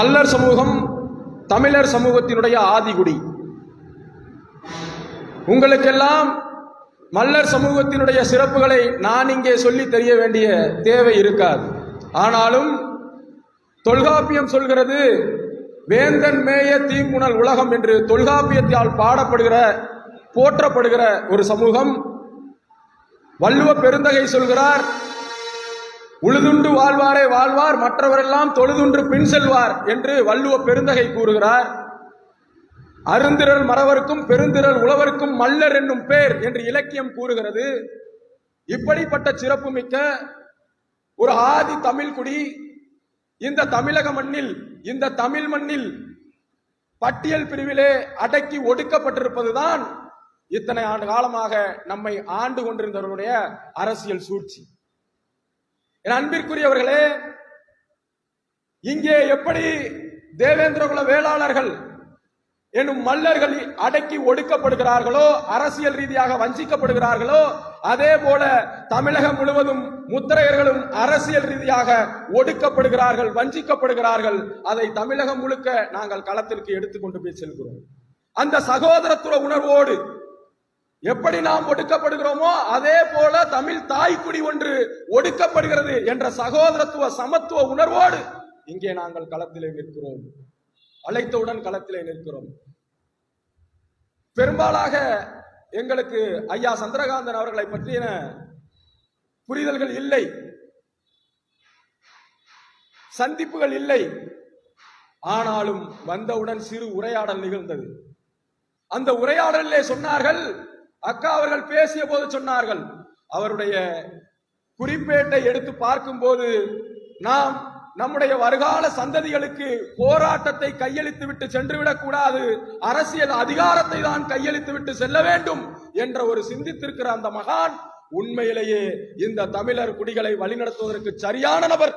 மல்லர் சமூகம் தமிழர் சமூகத்தினுடைய ஆதிகுடி. உங்களுக்கெல்லாம் மல்லர் சமூகத்தினுடைய சிறப்புகளை நான் இங்கே சொல்லி தெரிய வேண்டிய தேவை இருக்காது. ஆனாலும் தொல்காப்பியம் சொல்கிறது வேந்தன் மேய தீங்குணல் உலகம் என்று தொல்காப்பியத்தால் பாடப்படுகிற போற்றப்படுகிற ஒரு சமூகம். வள்ளுவ பெருந்தகை சொல்கிறார் உழுதுண்டு வாழ்வாரே வாழ்வார் மற்றவரெல்லாம் தொழுதுண்டு பின் செல்வார் என்று வள்ளுவ பெருந்தகை கூறுகிறார். அருந்திரல் மறவருக்கும் பெருந்திரல் உழவருக்கும் மல்லர் என்னும் பேர் என்று இலக்கியம் கூறுகிறது. இப்படிப்பட்ட சிறப்புமிக்க ஒரு ஆதி தமிழ் குடி இந்த தமிழக மண்ணில் இந்த தமிழ் மண்ணில் பட்டியல் பிரிவிலே அடக்கி ஒடுக்கப்பட்டிருப்பதுதான் இத்தனை ஆண்டு காலமாக நம்மை ஆண்டு கொண்டிருந்தவருடைய அரசியல் சூழ்ச்சி. என் அன்பிற்குரியவர்களே இங்கே எப்படி தேவேந்திரகுல வேளாளர்கள் என்னும் மல்லர்கள் அடக்கி ஒடுக்கப்படுகிறார்களோ அரசியல் ரீதியாக வஞ்சிக்கப்படுகிறார்களோ அதே போல தமிழகம் முழுவதும் முத்திரையர்களும் அரசியல் ரீதியாக ஒடுக்கப்படுகிறார்கள் வஞ்சிக்கப்படுகிறார்கள். அதை தமிழகம் முழுக்க நாங்கள் களத்திற்கு எடுத்துக்கொண்டு போய் செல்கிறோம். அந்த சகோதரத்துவ உணர்வோடு எப்படி நாம் ஒடுக்கப்படுகிறோமோ அதே போல தமிழ் தாய்க்குடி ஒன்று ஒடுக்கப்படுகிறது என்ற சகோதரத்துவ சமத்துவ உணர்வோடு இங்கே நாங்கள் களத்திலே நிற்கிறோம். அழைத்தவுடன் களத்திலே நிற்கிறோம். பெரும்பாலாக எங்களுக்கு ஐயா சந்திரகாந்தன் அவர்களை பற்றின புரிதல்கள் இல்லை. சந்திப்புகள் இல்லை. ஆனாலும் வந்தவுடன் சிறு உரையாடல் நிகழ்ந்தது. அந்த உரையாடலிலே சொன்னார்கள் அக்கா அவர்கள் பேசிய போது சொன்னார்கள் அவருடைய குறிப்பேட்டை எடுத்து பார்க்கும்போது நாம் நம்முடைய வருகால சந்ததிகளுக்கு போராட்டத்தை கையளித்து விட்டு சென்றுவிடக் கூடாது அரசியல் அதிகாரத்தை தான் கையளித்து விட்டு செல்ல வேண்டும் என்ற ஒரு சிந்தித்திருக்கிற அந்த மகான் உண்மையிலேயே இந்த தமிழர் குடிகளை வழிநடத்துவதற்கு சரியான நபர்.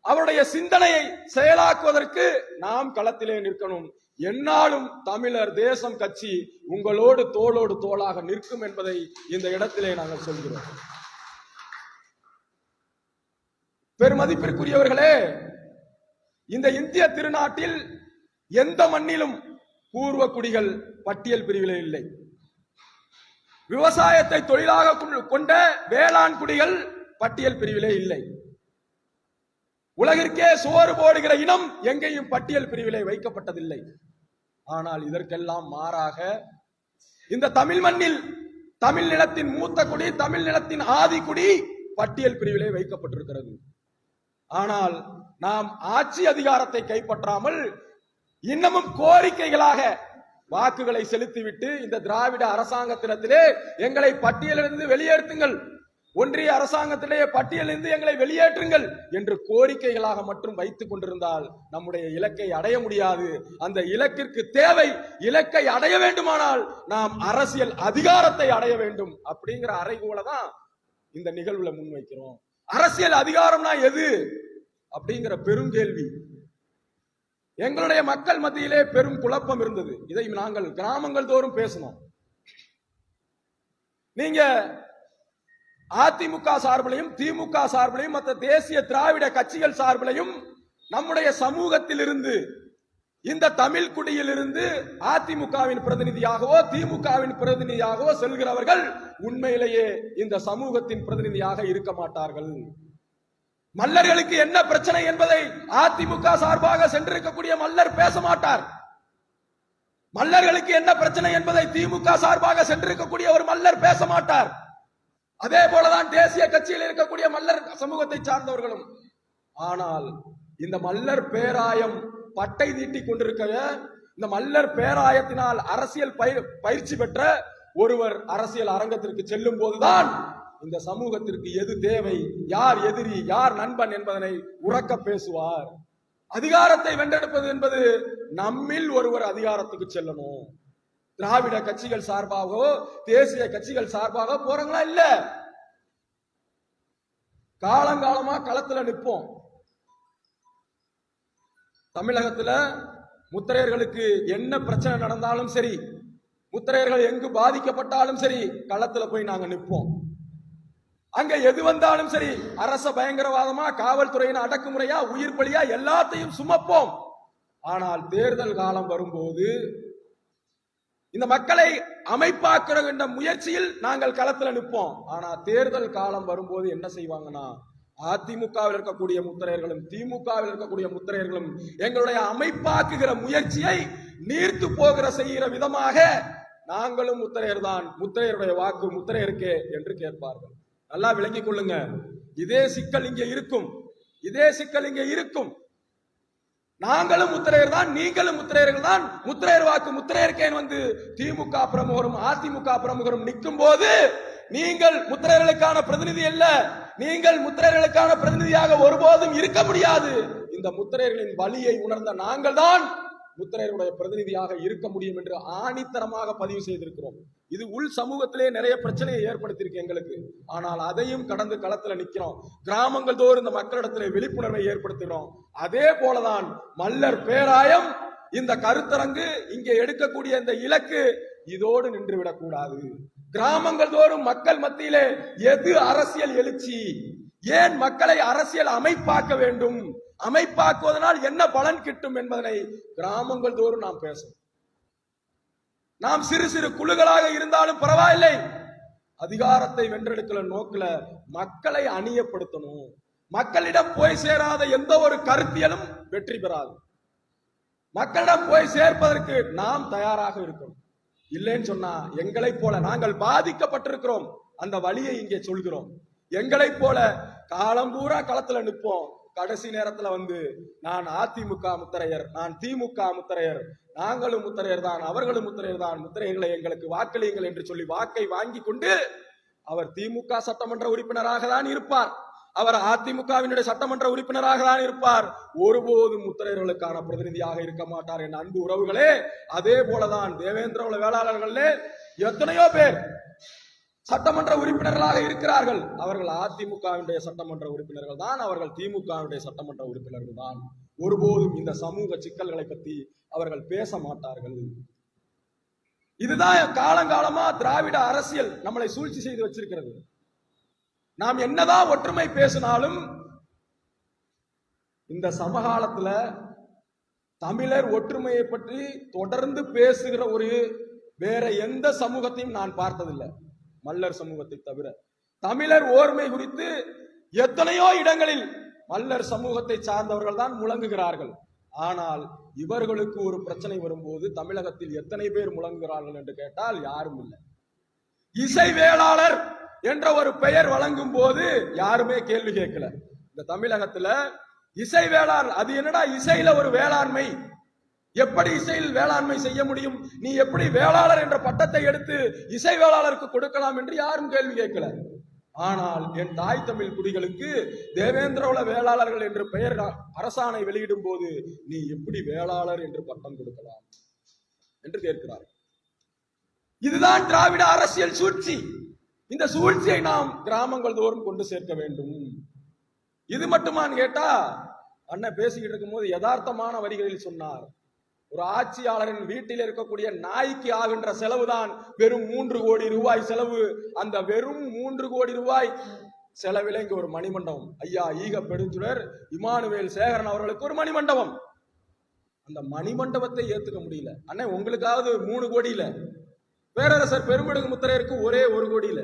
அவருடைய சிந்தனையை செயலாக்குவதற்கு நாம் களத்திலே நிற்கணும். என்னாலும் தமிழர் தேசம் கட்சி உங்களோடு தோளோடு தோளாக நிற்கும் என்பதை இந்த இடத்திலே நாங்கள் சொல்கிறோம். பெருமதிப்பிற்குரியவர்களே இந்த இந்திய திருநாட்டில் எந்த மண்ணிலும் பூர்வ குடிகள் பட்டியல் பிரிவிலே இல்லை. விவசாயத்தை தொழிலாக கொண்ட வேளாண் குடிகள் பட்டியல் பிரிவிலே இல்லை. உலகிற்கே சோறு போடுகிற இனம் எங்கேயும் பட்டியல் பிரிவிலே வைக்கப்பட்டதில்லை. ஆனால் இதற்கெல்லாம் மாறாக இந்த தமிழ் மண்ணில் தமிழ் நிலத்தின் மூத்த குடி தமிழ் நிலத்தின் ஆதி குடி பட்டியல் பிரிவிலே வைக்கப்பட்டிருக்கிறது. ஆனால் நாம் ஆட்சி அதிகாரத்தை கைப்பற்றாமல் இன்னமும் கோரிக்கைகளாக வாக்குகளை செலுத்திவிட்டு இந்த திராவிட அரசாங்கத்திடத்திலே எங்களை பட்டியலிருந்து வெளியேற்றுங்கள். ஒன்றிய அரசாங்கத்திலேயே பட்டியலிருந்து எங்களை வெளியேற்றுங்கள் என்று கோரிக்கைகளாக மட்டும் வைத்துக் கொண்டிருந்தால் நம்முடைய இலக்கை அடைய முடியாது. அந்த இலக்கிற்கு தேவை இலக்கை அடைய வேண்டுமானால் நாம் அரசியல் அதிகாரத்தை அடைய வேண்டும் அப்படிங்கிற அறைகூல தான் இந்த நிகழ்வுல முன்வைக்கிறோம். அரசியல் அதிகாரம்னா எது அப்படிங்கிற பெருங்கேள்வி. எங்களுடைய மக்கள் மத்தியிலே பெரும் குழப்பம் இருந்தது. இதை நாங்கள் கிராமங்கள் தோறும் பேசணும் நீங்க அதிமுக சார்பிலையும் திமுக சார்பிலையும் மற்ற தேசிய திராவிட கட்சிகள் சார்பிலையும் நம்முடைய சமூகத்தில் இருந்து இந்த தமிழ் குடியிலிருந்து அதிமுகவின் பிரதிநிதியாகவோ திமுகவின் பிரதிநிதியாகவோ செல்கிறவர்கள் உண்மையிலேயே இந்த சமூகத்தின் பிரதிநிதியாக இருக்க மாட்டார்கள். மல்லர்களுக்கு என்ன பிரச்சனை என்பதை அதிமுக சார்பாக சென்றிருக்கக்கூடிய மல்லர் பேச மாட்டார். மல்லர்களுக்கு என்ன பிரச்சனை என்பதை திமுக சார்பாக சென்றிருக்கக்கூடிய ஒரு மல்லர் பேச மாட்டார். அதே போலதான் தேசிய கட்சியில் இருக்கக்கூடிய மல்லர் சமூகத்தை சார்ந்தவர்களும். ஆனால் இந்த மல்லர் பேராயம் பட்டை தீட்டி கொண்டிருக்க இந்த மல்லர் பேராயத்தினால் அரசியல் பயிற்சி பெற்ற ஒருவர் அரசியல் அரங்கத்திற்கு செல்லும் போதுதான் இந்த சமூகத்திற்கு எது தேவை யார் எதிரி யார் நண்பன் என்பதனை உறக்க பேசுவார். அதிகாரத்தை வென்றெடுப்பது என்பது நம்மில் ஒருவர் அதிகாரத்துக்கு செல்லணும். திராவிட கட்சிகள் சார்பாகவோ தேசிய கட்சிகள் சார்பாக போறாங்களா இல்ல? காலங்காலமா களத்துல நிற்போம். தமிழகத்துல முத்திரையர்களுக்கு என்ன பிரச்சனை நடந்தாலும் சரி முத்திரையர்கள் எங்கு பாதிக்கப்பட்டாலும் சரி களத்துல போய் நாங்க நிற்போம். அங்க எது வந்தாலும் சரி அரச பயங்கரவாதமா காவல்துறையின் அடக்குமுறையா உயிர் பலியா எல்லாத்தையும் சுமப்போம். ஆனால் தேர்தல் காலம் வரும்போது இந்த மக்களை அமைப்பாக்குற என்ற முயற்சியில் நாங்கள் களத்தில் நிற்போம். ஆனா தேர்தல் காலம் வரும்போது என்ன செய்வாங்கன்னா அதிமுகவில் இருக்கக்கூடிய முத்திரையர்களும் திமுகவில் இருக்கக்கூடிய முத்திரையர்களும் எங்களுடைய அமைப்பாக்குகிற முயற்சியை நீர்த்து போகிற செய்கிற விதமாக நாங்களும் முத்திரையர் தான் முத்திரையருடைய வாக்கு முத்திரையருக்கே என்று கேட்பார்கள். நல்லா விளங்கிக் கொள்ளுங்க. இதே சிக்கல் இங்கே இருக்கும். இதே சிக்கல் இங்கே இருக்கும். நாங்களும் முத்திரையர் தான் நீங்களும் முத்திரையர்கள் தான் முத்திரையர் வாக்கு முத்திரையர்க்கேன் வந்து திமுக பிரமுகரும் அதிமுக பிரமுகரும் நிற்கும் போது நீங்கள் முத்திரையர்களுக்கான பிரதிநிதி அல்ல. நீங்கள் முத்திரையர்களுக்கான பிரதிநிதியாக ஒருபோதும் இருக்க முடியாது. இந்த முத்திரையர்களின் வழியை உணர்ந்த நாங்கள் தான் முத்திரையருடைய பிரதிநிதியாக இருக்க முடியும் என்று ஆணித்தரமாக பதிவு செய்திருக்கிறோம். இது உள் சமூகத்திலே நிறைய பிரச்சனையை ஏற்படுத்தியிருக்கு எங்களுக்கு. ஆனால் அதையும் கடந்து களத்துல நிக்கிறோம். கிராமங்கள் தோறும் இந்த மக்களிடத்திலே விழிப்புணர்வை ஏற்படுத்துகிறோம். அதே போலதான் மல்லர் பேராயம் இந்த கருத்தரங்கு இங்கே எடுக்கக்கூடிய இந்த இலக்கு இதோடு நின்று விடக்கூடாது கிராமங்கள் தோறும் மக்கள் மத்தியிலே எது அரசியல் எழுச்சி? ஏன் மக்களை அரசியல் அமைப்பாக்க வேண்டும்? அமைப்பாக்குவதனால் என்ன பலன் கிட்டும் என்பதனை கிராமங்கள் தோறும் நாம் பேசணும் நாம் சிறு சிறு குழுக்களாக இருந்தாலும் பரவாயில்லை. அதிகாரத்தை வென்றெடுக்கிற நோக்கில மக்களை அணியப்படுத்தணும். மக்களிடம் போய் சேராத எந்த ஒரு கருத்தியலும் வெற்றி பெறாது. மக்களிடம் போய் சேர்ப்பதற்கு நாம் தயாராக இருக்கணும். இல்லைன்னு சொன்னா எங்களைப் போல நாங்கள் பாதிக்கப்பட்டிருக்கிறோம். அந்த வழியை இங்கே சொல்கிறோம். எங்களைப் போல காலம்பூரா களத்துல நிற்போம். கடைசி நேரத்துல வந்து நான் அதிமுக முத்திரையர் நான் திமுக முத்திரையர் நாங்களும் முத்திரையர் தான் அவர்களும் முத்திரையர் தான் முத்திரையர்களை எங்களுக்கு வாக்களியுங்கள் என்று சொல்லி வாக்கை வாங்கி கொண்டு அவர் திமுக சட்டமன்ற உறுப்பினராக தான் இருப்பார். அவர் அதிமுகவினுடைய சட்டமன்ற உறுப்பினராக தான் இருப்பார். ஒருபோதும் முத்திரையர்களுக்கான பிரதிநிதியாக இருக்க மாட்டார் என் அன்பு உறவுகளே. அதே போலதான் தேவேந்திர வேளாளர்களே எத்தனையோ பேர் சட்டமன்ற உறுப்பினர்களாக இருக்கிறார்கள். அவர்கள் அதிமுகவினுடைய சட்டமன்ற உறுப்பினர்கள் தான் அவர்கள் திமுகவினுடைய சட்டமன்ற உறுப்பினர்கள் தான். ஒருபோதும் இந்த சமூக சிக்கல்களை பற்றி அவர்கள் பேச மாட்டார்கள். இதுதான் காலங்காலமா திராவிட அரசியல் நம்மளை சூழ்ச்சி செய்து வச்சிருக்கிறது. நாம் என்னதான் ஒற்றுமை பேசினாலும் இந்த சமகாலத்துல தமிழர் ஒற்றுமையை பற்றி தொடர்ந்து பேசுகிற ஒரு வேற எந்த சமூகத்தையும் நான் பார்த்ததில்லை. மல்லர் சமூகத்தை தவிர. தமிழர் ஓர்மை குறித்து எத்தனையோ இடங்களில் மல்லர் சமூகத்தை சார்ந்தவர்கள் தான் முழங்குகிறார்கள். ஆனால் இவர்களுக்கு ஒரு பிரச்சனை வரும்போது தமிழகத்தில் எத்தனை பேர் முழங்குகிறார்கள் என்று கேட்டால் யாரும் இல்லை. இசை வேளாளர் என்ற ஒரு பெயர் வழங்கும் போது யாருமே கேள்வி கேட்கல. இந்த தமிழகத்துல இசை வேளாண் அது என்னடா இசையில ஒரு வேளாண்மை எப்படி இசையில் வேளாண்மை செய்ய முடியும்? நீ எப்படி வேளாளர் என்ற பட்டத்தை எடுத்து இசை வேளாளருக்கு கொடுக்கலாம் என்று யாரும் கேள்வி கேட்கல. ஆனால் என் தாய் தமிழ் குடிகளுக்கு தேவேந்திரகுல வேளாளர்கள் என்று பெயர் அரசாணை வெளியிடும் போது நீ எப்படி வேளாளர் என்று பட்டம் கொடுக்கலாம் என்று கேட்கிறார். இதுதான் திராவிட அரசியல் சூழ்ச்சி. இந்த சூழ்ச்சியை நாம் கிராமங்கள் தோறும் கொண்டு சேர்க்க வேண்டும். இது மட்டுமான்னு கேட்டா அண்ணன் பேசிக்கிட்டு இருக்கும்போது யதார்த்தமான வரிகளில் சொன்னார். ஒரு ஆட்சியாளரின் வீட்டில் இருக்கக்கூடிய நாய்க்கு ஆகின்ற செலவுதான் வெறும் மூன்று கோடி ரூபாய் செலவு. அந்த வெறும் மூன்று கோடி ரூபாய் செலவில் இங்க ஒரு மணிமண்டபம். ஐயா ஈக பெருஞ்சுடர் இமானுவேல் சேகரன் அவர்களுக்கு ஒரு மணிமண்டபம். அந்த மணிமண்டபத்தை ஏத்துக்க முடியல. அண்ணே உங்களுக்காவது மூணு கோடியில. பேரரசர் பெருமிடுகு முத்திரையருக்கு ஒரே ஒரு கோடியில.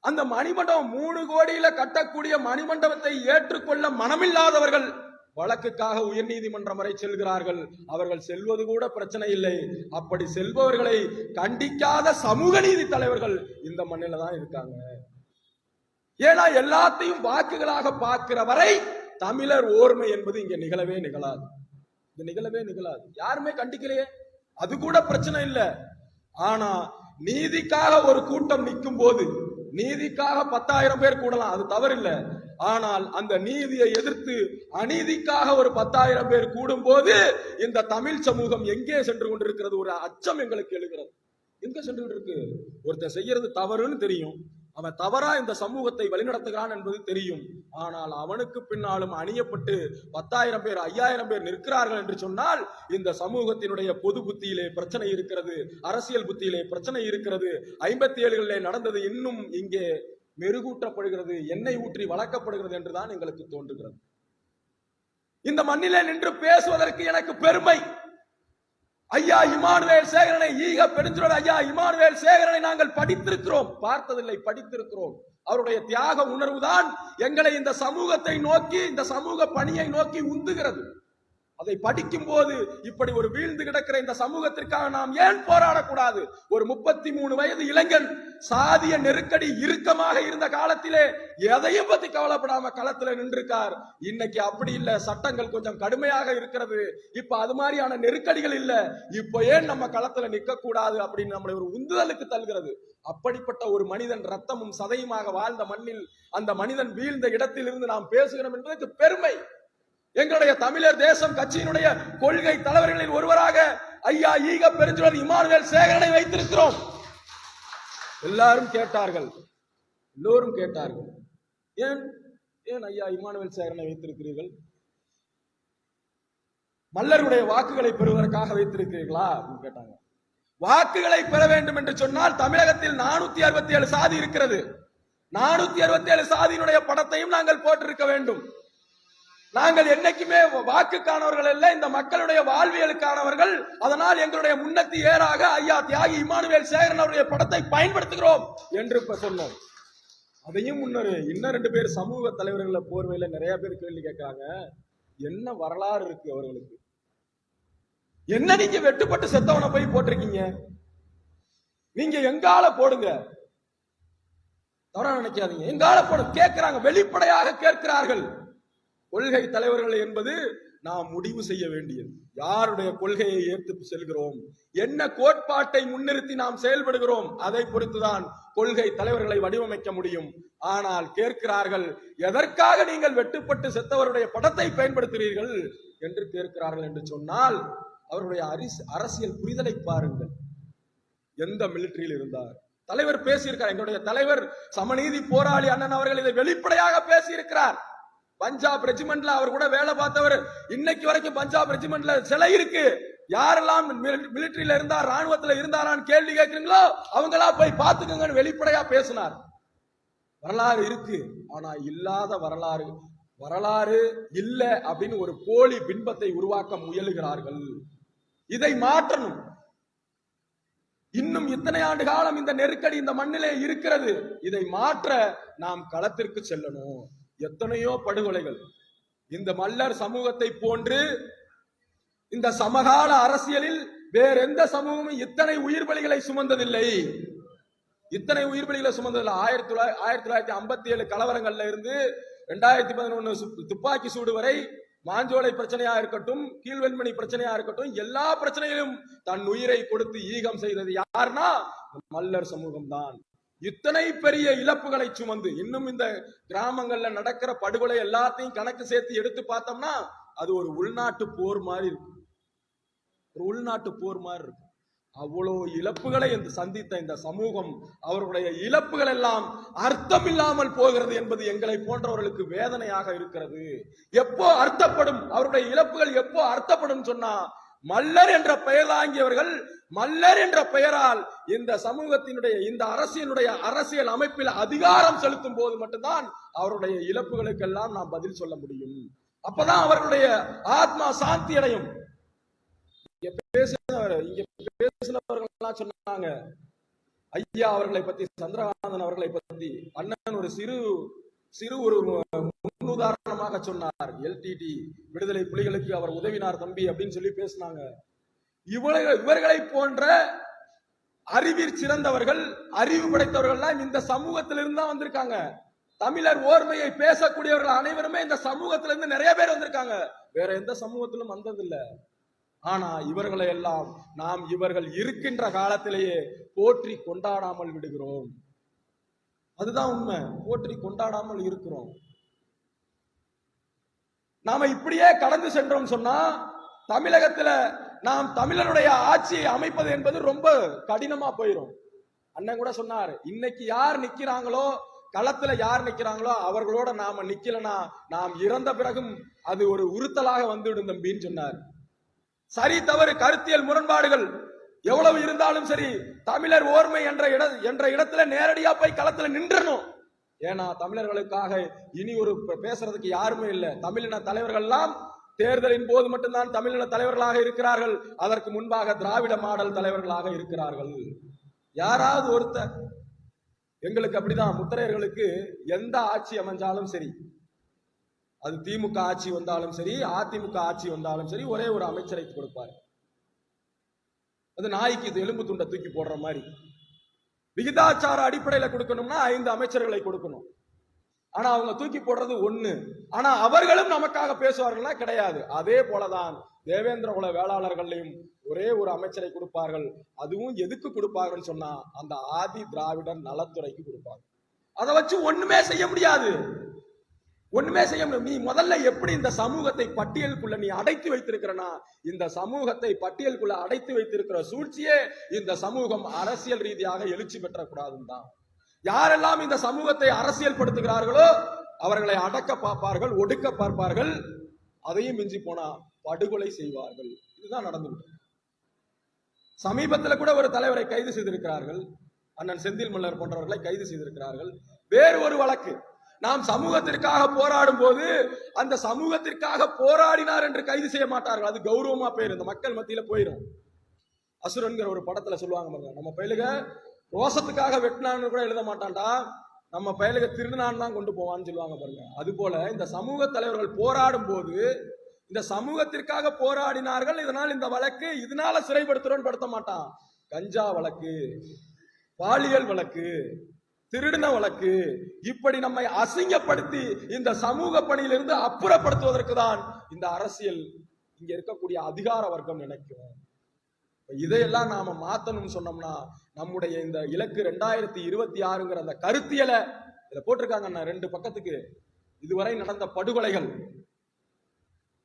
அந்த மணிமண்டபம் மூணு கோடியில கட்டக்கூடிய மணிமண்டபத்தை ஏற்றுக்கொள்ள மனமில்லாதவர்கள் வழக்குக்காக உயர்நீதிமன்றம் வரை செல்கிறார்கள். அவர்கள் செல்வது கூட பிரச்சனை இல்லை. அப்படி செல்பவர்களை கண்டிக்காத சமூக நீதி தலைவர்கள் இந்த மண்ணில தான் இருக்காங்க. ஏன்னா எல்லாத்தையும் வாக்குகளாக பார்க்கிற வரை தமிழர் ஓர்மை என்பது இங்க நிகழவே நிகழாது. இது நிகழவே நிகழாது. யாருமே கண்டிக்கலையே. அது கூட பிரச்சனை இல்லை. ஆனா நீதிக்காக ஒரு கூட்டம் நிற்கும் போது நீதிக்காக பத்தாயிரம் பேர் கூடலாம். அது தவறில்லை. ஆனால் அந்த நீதியை எதிர்த்து அநீதிக்காக ஒரு பத்தாயிரம் பேர் கூடும் போது இந்த தமிழ் சமூகம் எங்கே சென்று கொண்டிருக்கிறது? ஒரு அச்சம் எங்களுக்கு எழுகிறது. எங்க சென்று இருக்கு ஒருத்தன் செய்யறது தவறுன்னு தெரியும். அவன் தவறா இந்த சமூகத்தை வழிநடத்துகிறான் என்பது தெரியும். ஆனால் அவனுக்கு பின்னாலும் அணியப்பட்டு பத்தாயிரம் பேர் ஐயாயிரம் பேர் நிற்கிறார்கள் என்று சொன்னால் இந்த சமூகத்தினுடைய பொது புத்தியிலே பிரச்சனை இருக்கிறது அரசியல் புத்தியிலே பிரச்சனை இருக்கிறது. ஐம்பத்தி ஏழுகளிலே நடந்தது இன்னும் இங்கே மெருகூட்டப்படுகிறது எண்ணெய் ஊற்றி வளர்க்கப்படுகிறது என்றுதான் எங்களுக்கு தோன்றுகிறது. இந்த மண்ணிலே நின்று பேசுவதற்கு எனக்கு பெருமை. ஐயா இமானுவேல் சேகரனை ஈக பெருஞ்சுடர் ஐயா இமானுவேல் சேகரனை நாங்கள் படித்திருக்கிறோம். பார்த்ததில்லை படித்திருக்கிறோம். அவருடைய தியாக உணர்வுதான் எங்களை இந்த சமூகத்தை நோக்கி இந்த சமூக பணியை நோக்கி உந்துகிறது. அதை படிக்கும் போது இப்படி ஒரு வீழ்ந்து கிடக்கிற இந்த சமூகத்திற்காக நாம் ஏன் போராடக்கூடாது? ஒரு முப்பத்தி மூணு வயது இளைஞன் சாதிய நெருக்கடி இறுக்கமாக இருந்த காலத்திலே எதையும் பத்தி கவலைப்படாம களத்துல நின்றிருக்கார். இன்னைக்கு அப்படி இல்ல சட்டங்கள் கொஞ்சம் கடுமையாக இருக்கிறது. இப்ப அது மாதிரியான நெருக்கடிகள் இல்ல. இப்ப ஏன் நம்ம களத்துல நிக்க கூடாது அப்படின்னு நம்மளை ஒரு உந்துதலுக்கு தள்ளுகிறது. அப்படிப்பட்ட ஒரு மனிதன் ரத்தமும் சதையுமாக வாழ்ந்த மண்ணில் அந்த மனிதன் வீழ்ந்த இடத்திலிருந்து நாம் பேசுகிறோம் என்பதற்கு பெருமை. எங்களுடைய தமிழர் தேசம் கட்சியினுடைய கொள்கை தலைவர்களில் ஒருவராக ஐயா ஈக பெருஞ்சுவர் இமானுவேல் சேகரனை வைத்திருக்கிறோம். எல்லாரும் கேட்டார்கள். எல்லோரும் கேட்டார்கள். ஏன் ஏன் ஐயா இமானுவேல் சேகரனை வைத்திருக்கிறீர்கள்? மல்லருடைய வாக்குகளை பெறுவதற்காக வைத்திருக்கிறீர்களா அப்படின்னு கேட்டாங்க. வாக்குகளை பெற வேண்டும் என்று சொன்னால் தமிழகத்தில் நானூத்தி அறுபத்தி ஏழு சாதி இருக்கிறது. நானூத்தி அறுபத்தி ஏழு சாதியினுடைய படத்தையும் நாங்கள் போட்டிருக்க வேண்டும். நாங்கள் என்னைக்குமே வாக்குக்கானவர்கள் அல்ல. இந்த மக்களுடைய வாழ்வியலுக்கானவர்கள் அதனால் எங்களுடைய முன்னத்தி ஏறாக ஐயா தியாகி இமானுவேல் சேகரன் அவருடைய படத்தை பயன்படுத்துகிறோம் என்று சொன்னோம். அதையும் முன்னர் இன்னும் ரெண்டு பேர் சமூக தலைவர்கள போர்வையில நிறைய பேர் கேள்வி கேட்கிறாங்க. என்ன வரலாறு இருக்கு அவர்களுக்கு? என்ன நீங்க வெட்டுப்பட்டு செத்தவனை போய் போட்டிருக்கீங்க? நீங்க எங்கால போடுங்க? தவறா நினைக்காதீங்க. எங்கால போடுங்க. கேட்கிறாங்க. வெளிப்படையாக கேட்கிறார்கள். கொள்கை தலைவர்கள் என்பது நாம் முடிவு செய்ய வேண்டியது. யாருடைய கொள்கையை ஏற்று செல்கிறோம்? என்ன கோட்பாட்டை முன்னிறுத்தி நாம் செயல்படுகிறோம்? அதை பொறுத்துதான் கொள்கை தலைவர்களை வடிவமைக்க முடியும். ஆனால் கேட்கிறார்கள் எதற்காக நீங்கள் வெட்டுப்பட்டு செத்தவருடைய படத்தை பயன்படுத்துகிறீர்கள்? என்று கேட்கிறார்கள் என்று சொன்னால் அவருடைய அரிசி அரசியல் புரிதலை பாருங்கள். எந்த மிலிட்டரியில் இருந்தார்? தலைவர் பேசியிருக்கார் எங்களுடைய தலைவர் சமநீதி போராளி அண்ணன் அவர்கள் இதை வெளிப்படையாக பேசியிருக்கிறார். பஞ்சாப் ரெஜிமெண்ட்ல அவர் கூட வேலை பார்த்தவர். இன்னைக்கு வரைக்கும் பஞ்சாப் ரெஜிமெண்ட்ல சிலை இருக்கு. யாரெல்லாம் மிலிட்டரியில இருந்தா ராணுவத்துல இருந்தாரான்னு கேள்வி கேட்கிறீங்களோ அவங்களா போய் பாத்துக்கங்கன்னு வெளிப்படையா பேசினார். வரலாறு இருக்கு. ஆனா இல்லாத வரலாறு வரலாறு இல்ல அப்படின்னு ஒரு போலி பின்பத்தை உருவாக்க முயலுகிறார்கள். இதை மாற்றணும். இன்னும் இத்தனை ஆண்டு காலம் இந்த நெருக்கடி இந்த மண்ணிலே இருக்கிறது. இதை மாற்ற நாம் களத்திற்கு செல்லணும். எத்தனையோ படுகொலைகள். இந்த மல்லர் சமூகத்தை போன்று இந்த சமகால அரசியலில் வேற எந்த சமூகமும் இத்தனை உயிர் பலிகளை சுமந்ததில்லை. இத்தனை உயிர் பலிகளை சுமந்ததில்லை. ஆயிரத்தி தொள்ளாயிரத்தி ஆயிரத்தி தொள்ளாயிரத்தி ஐம்பத்தி ஏழு கலவரங்கள்ல இருந்து ரெண்டாயிரத்தி பதினொன்னு துப்பாக்கி சூடு வரை மாஞ்சோலை பிரச்சனையா இருக்கட்டும் கீழ்வெண்மணி பிரச்சனையா இருக்கட்டும் எல்லா பிரச்சனையிலும் தன் உயிரை கொடுத்து ஈகம் செய்தது யாருன்னா மல்லர் சமூகம் தான் இத்தனை பெரிய இழப்புகளை சுமந்து இன்னும் இந்த கிராமங்கள்ல நடக்கிற படுகொலை எல்லாத்தையும் கணக்கு சேர்த்து எடுத்து பார்த்தோம்னா அது ஒரு உள்நாட்டு போர் மாதிரி இருக்கும். ஒரு உள்நாட்டு போர் மாதிரி இருக்கும். அவ்வளவு இழப்புகளை இந்த சந்தித்த இந்த சமூகம் அவர்களுடைய இழப்புகள் எல்லாம் அர்த்தம் இல்லாமல் போகிறது என்பது எங்களை போன்றவர்களுக்கு வேதனையாக இருக்கிறது. எப்போ அர்த்தப்படும்? அவருடைய இழப்புகள் எப்போ அர்த்தப்படும் சொன்னா மல்லர் என்ற பெயராங்கியவர்கள் மல்லர் என்ற பெயரால் இந்த சமூகத்தினுடைய இந்த அரசியலுடைய அரசியல் அமைப்பில் அதிகாரம் செலுத்தும் போது மட்டும்தான் அவருடைய இழப்புகளுக்கெல்லாம் நாம் பதில் சொல்ல முடியும். அப்பதான் அவர்களுடைய ஆத்மா சாந்தி அடையும். இங்க பேசினவர் இங்க பேசினவர்கள் எல்லாம் சொன்னாங்க ஐயா அவர்களை பத்தி சந்திரகாந்தன் அவர்களை பத்தி அண்ணன் ஒரு சிறு சிறு ஒரு முன்னுதாரணமாக சொன்னார். எல்டிடி விடுதலை புலிகளுக்கு அவர் உதவினார் தம்பி அப்படின்னு சொல்லி பேசினாங்க. இவர்கள் இவர்களை போன்ற அறிவிற் சிறந்தவர்கள் அறிவு படைத்தவர்கள் இந்த சமூகத்திலிருந்து தான் வந்திருக்காங்க. தமிழர் ஓர்மையை பேசக்கூடியவர்கள் அனைவருமே இந்த சமூகத்திலிருந்து நிறைய பேர் வந்திருக்காங்க. வேற எந்த சமூகத்திலும் வந்ததில்லை. ஆனா இவர்களை எல்லாம் நாம் இவர்கள் இருக்கின்ற காலத்திலேயே போற்றி கொண்டாடாமல் விடுகிறோம். அதுதான் உண்மை. போற்றி கொண்டாடாமல் இருக்கிறோம். நாம இப்படியே கடந்து சென்றோம் சொன்னா தமிழகத்துல நாம் தமிழனுடைய ஆட்சியை அமைப்பது என்பது ரொம்ப கடினமா போயிடும் அண்ணன் கூட சொன்னார் இன்னைக்கு யார் நிக்கிறாங்களோ களத்துல யார் நிக்கிறாங்களோ அவர்களோட நாம நிக்கலனா நாம் இறந்த பிறகும் அது ஒரு உறுத்தலாக வந்துவிடும் தம்பின்னு சொன்னார். சரி தவறு கருத்தியல் முரண்பாடுகள் எவ்வளவு இருந்தாலும் சரி தமிழர் ஓர்மை என்ற இட என்ற இடத்துல நேரடியா போய் களத்துல நின்றணும். ஏன்னா தமிழர்களுக்காக இனி ஒரு பேசுறதுக்கு யாருமே இல்லை. தமிழின தலைவர்கள்லாம் தேர்தலின் போது மட்டும்தான் தமிழின தலைவர்களாக இருக்கிறார்கள். அதற்கு முன்பாக திராவிட மாடல் தலைவர்களாக இருக்கிறார்கள். யாராவது ஒருத்தர் எங்களுக்கு அப்படிதான். முத்திரையர்களுக்கு எந்த ஆட்சி அமைஞ்சாலும் சரி அது திமுக ஆட்சி வந்தாலும் சரி அதிமுக ஆட்சி வந்தாலும் சரி ஒரே ஒரு அமைச்சரை கொடுப்பார். அது நாய்க்கு இது எலும்பு துண்டை தூக்கி போடுற மாதிரி. விகிதாச்சார அடிப்படையில் கொடுக்கணும்னா ஐந்து அமைச்சர்களை கொடுக்கணும். ஆனா அவங்க தூக்கி போடுறது ஒண்ணு. ஆனா அவர்களும் நமக்காக பேசுவார்கள்னா கிடையாது. அதே போலதான் தேவேந்திர குல வேளாளர்களையும் ஒரே ஒரு அமைச்சரை கொடுப்பார்கள். அதுவும் எதுக்கு கொடுப்பார்கள் சொன்னா அந்த ஆதி திராவிடர் நலத்துறைக்கு கொடுப்பாங்க. அதை வச்சு ஒண்ணுமே செய்ய முடியாது. ஒண்ணுமே செய்ய முடியும் நீ முதல்ல எப்படி இந்த சமூகத்தை பட்டியலுக்குள்ள நீ அடைத்து வைத்திருக்கிறனா இந்த சமூகத்தை பட்டியலுக்குள்ள அடைத்து வைத்திருக்கிற சூழ்ச்சியே இந்த சமூகம் அரசியல் ரீதியாக எழுச்சி பெற்றக்கூடாதுன்னு தான். யாரெல்லாம் இந்த சமூகத்தை அரசியல் படுத்துகிறார்களோ அவர்களை அடக்க பார்ப்பார்கள் ஒடுக்க பார்ப்பார்கள் அதையும் மிஞ்சி போனா படுகொலை செய்வார்கள். இதுதான் நடந்துவிட்டது சமீபத்தில் கூட ஒரு தலைவரை கைது செய்திருக்கிறார்கள். அண்ணன் செந்தில் மல்லர் போன்றவர்களை கைது செய்திருக்கிறார்கள். வேறு ஒரு வழக்கு. நாம் சமூகத்திற்காக போராடும் போது அந்த சமூகத்திற்காக போராடினார் என்று கைது செய்ய மாட்டார்கள். அது கௌரவமா போயிடும் இந்த மக்கள் மத்தியில போயிடும் அசுரன்கிற ஒரு படத்துல சொல்லுவாங்க பாருங்க. நம்ம பயிலுக ரோசத்துக்காக வெட்டினான்னு கூட எழுத மாட்டான்டா. நம்ம பயலுக திருநான் தான் கொண்டு போவான்னு சொல்லுவாங்க பாருங்க. அது போல இந்த சமூக தலைவர்கள் போராடும் போது இந்த சமூகத்திற்காக போராடினார்கள். இதனால் இந்த வழக்கு இதனால சிறைப்படுத்துறோம்னு படுத்த மாட்டான். கஞ்சா வழக்கு பாலியல் வழக்கு திருடின வழக்கு இப்படி நம்மை அசிங்கப்படுத்தி இந்த சமூக பணியிலிருந்து அப்புறப்படுத்துவதற்கு தான் இந்த அரசியல் இங்க இருக்கக்கூடிய அதிகார வர்க்கம் நினைக்கும். இதையெல்லாம் நாம மாத்தணும்னு சொன்னோம்னா நம்முடைய இந்த இலக்கு ரெண்டாயிரத்தி இருபத்தி ஆறுங்கிற அந்த கருத்தியலை இதை போட்டிருக்காங்கண்ணா ரெண்டு பக்கத்துக்கு. இதுவரை நடந்த படுகொலைகள்.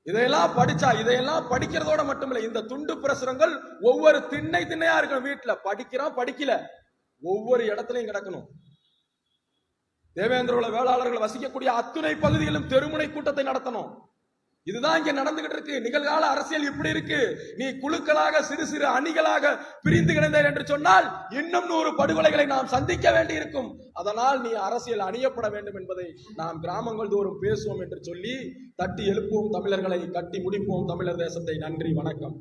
இதையெல்லாம் படிச்சா இதையெல்லாம் படிக்கிறதோட மட்டுமில்ல இந்த துண்டு பிரசுரங்கள் ஒவ்வொரு திண்ணை திண்ணையா இருக்கணும் வீட்டுல. படிக்கிறான் படிக்கல. ஒவ்வொரு இடத்துலையும் கிடக்கணும். தேவேந்திர வேளாளர்கள் வசிக்கக்கூடிய அத்துணை பகுதிகளிலும் தெருமுனை கூட்டத்தை நடத்தணும். இதுதான் இங்க நடந்துகிட்டு இருக்கு. நிகழ்கால அரசியல் இப்படி இருக்கு. நீ குழுக்களாக சிறு சிறு அணிகளாக பிரிந்து கிடந்தேன் என்று சொன்னால் இன்னும் நூறு படுகொலைகளை நாம் சந்திக்க வேண்டி இருக்கும் அதனால் நீ அரசியல் அணியப்பட வேண்டும் என்பதை நாம் கிராமங்கள் தோறும் பேசுவோம் என்று சொல்லி தட்டி எழுப்புவோம் தமிழர்களை கட்டி முடிப்போம் தமிழர் தேசத்தை. நன்றி வணக்கம்.